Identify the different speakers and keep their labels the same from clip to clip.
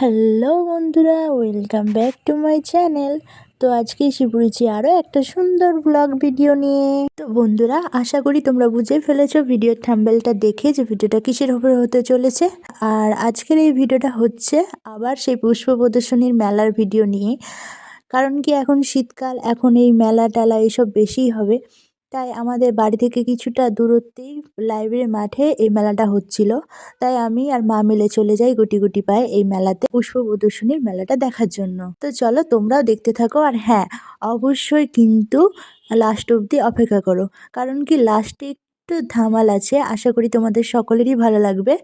Speaker 1: Hello বন্ধুরা, welcome back to my channel. তো আজকে এসে পড়েছি আরও একটা সুন্দর ব্লগ ভিডিও নিয়ে। তো বন্ধুরা, আশা করি তোমরা বুঝে ফেলেছো ভিডিওর থাম্বেলটা দেখে যে ভিডিওটা কিসের উপরে হতে চলেছে। আর আজকের এই ভিডিওটা হচ্ছে আবার সেই পুষ্প প্রদর্শনীর মেলার ভিডিও নিয়ে। কারণ কি এখন শীতকাল, এখন এই মেলা টেলা এইসব বেশিই হবে। তাই আমাদের বাড়ি থেকে কিছুটা দূরত্বেই লাইব্রেরি মাঠে এই মেলাটা হচ্ছিল। তাই আমি আর মা মিলে চলে যাই গুটি গুটি পায়ে এই মেলাতে পুষ্প প্রদর্শনীর মেলাটা দেখার জন্য। তো চলো তোমরাও দেখতে থাকো আর হ্যাঁ অবশ্যই কিন্তু লাস্ট অবধি অপেক্ষা করো। কারণ কি লাস্টে একটু ধামাল আছে, আশা করি তোমাদের সকলেরই ভালো লাগবে।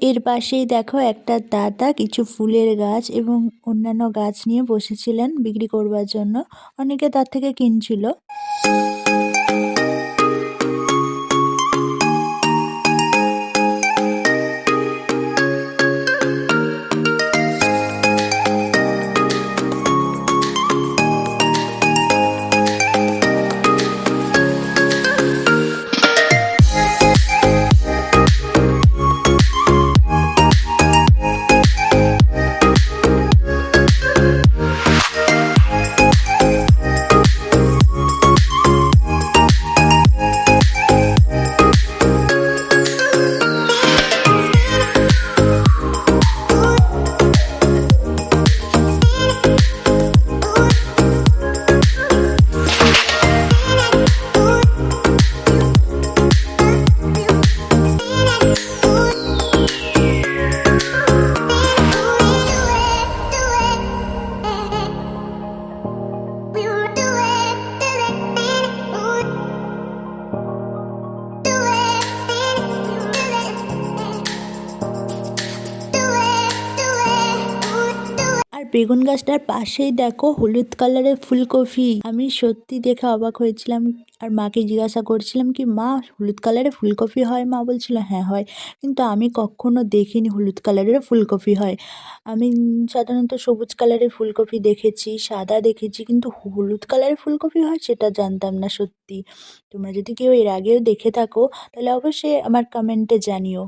Speaker 1: এর পাশেই দেখো একটা দাদা কিছু ফুলের গাছ এবং অন্যান্য গাছ নিয়ে বসেছিলেন বিক্রি করবার জন্য। অনেকে তার থেকে কিনছিল। বেগুন গাছটার পাশেই দেখো হলুদ কালারের ফুলকপি। আমি সত্যি দেখে অবাক হয়েছিলাম আর মাকে জিজ্ঞাসা করছিলাম কি, মা, হলুদ কালারের ফুলকপি হয়? মা বলছিল হ্যাঁ হয়। কিন্তু আমি কখনো দেখিনি হলুদ কালারেরও ফুলকপি হয়। আমি সাধারণত সবুজ কালারের ফুলকপি দেখেছি, সাদা দেখেছি, কিন্তু হলুদ কালারের ফুলকপি হয় সেটা জানতাম না সত্যি। তোমরা যদি কেউ এর আগেও দেখে থাকো, তাহলে অবশ্যই আমার কমেন্টে জানিও।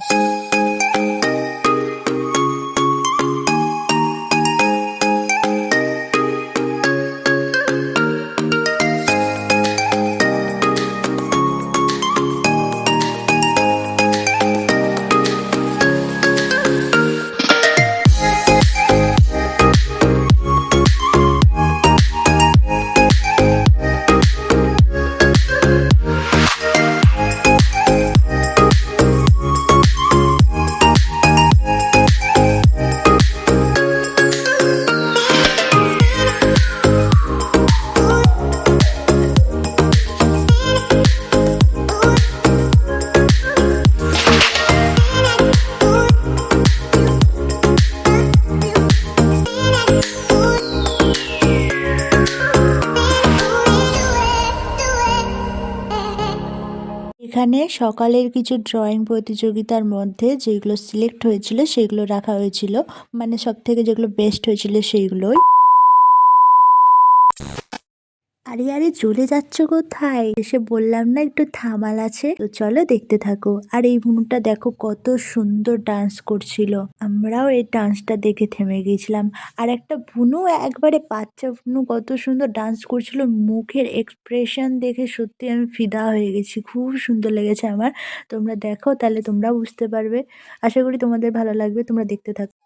Speaker 1: এখানে সকালের কিছু ড্রয়িং প্রতিযোগিতার মধ্যে যেগুলো সিলেক্ট হয়েছিল, সেগুলো রাখা হয়েছিল। মানে সব থেকে যেগুলো বেস্ট হয়েছিল, সেইগুলোই। আরে আরে, চলে যাচ্ছ কোথায়? এসে বললাম না একটু থামাল আছে। তো চলো দেখতে থাকো। আর এই বুনুটা দেখো কত সুন্দর ডান্স করছিল। আমরাও এই ডান্সটা দেখে থেমে গেছিলাম। আর একটা বুনু, একবারে বাচ্চা বুনু, কত সুন্দর ডান্স করছিল। মুখের এক্সপ্রেশন দেখে সত্যি আমি ফিদা হয়ে গেছি। খুব সুন্দর লেগেছে আমার। তোমরা দেখো, তাহলে তোমরাও বুঝতে পারবে। আশা করি তোমাদের ভালো লাগবে। তোমরা দেখতে থাকো।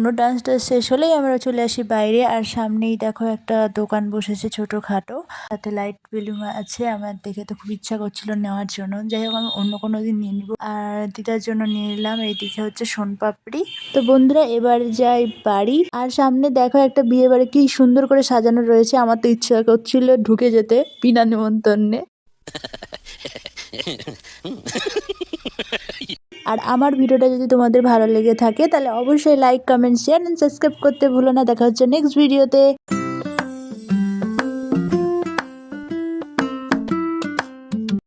Speaker 1: পুরো ডান্সটা শেষ হলেই আমরা চলে আসি বাইরে। আর সামনেই দেখো একটা দোকান বসেছে ছোটোখাটো। তাতে লাইট বেলুন আছে। আমার দেখে তো খুব ইচ্ছা করছিল নেওয়ার জন্য। যাই হোক, আমি অন্য কোনো দিন নিয়ে নিবো। আর দিদার জন্য নিয়ে নিলাম। এইদিকে হচ্ছে সোনপাপড়ি। তো বন্ধুরা, এবার যাই বাড়ি। আর সামনে দেখো একটা বিয়ে বাড়ি। কি সুন্দর করে সাজানো রয়েছে। আমার তো ইচ্ছা করছিল ঢুকে যেতে বিনা নিমন্ত্রণে। আর আমার ভিডিওটা যদি তোমাদের ভালো লেগে থাকে, তাহলে অবশ্যই like comment share and subscribe করতে ভুলো না। দেখা হচ্ছে নেক্সট ভিডিওতে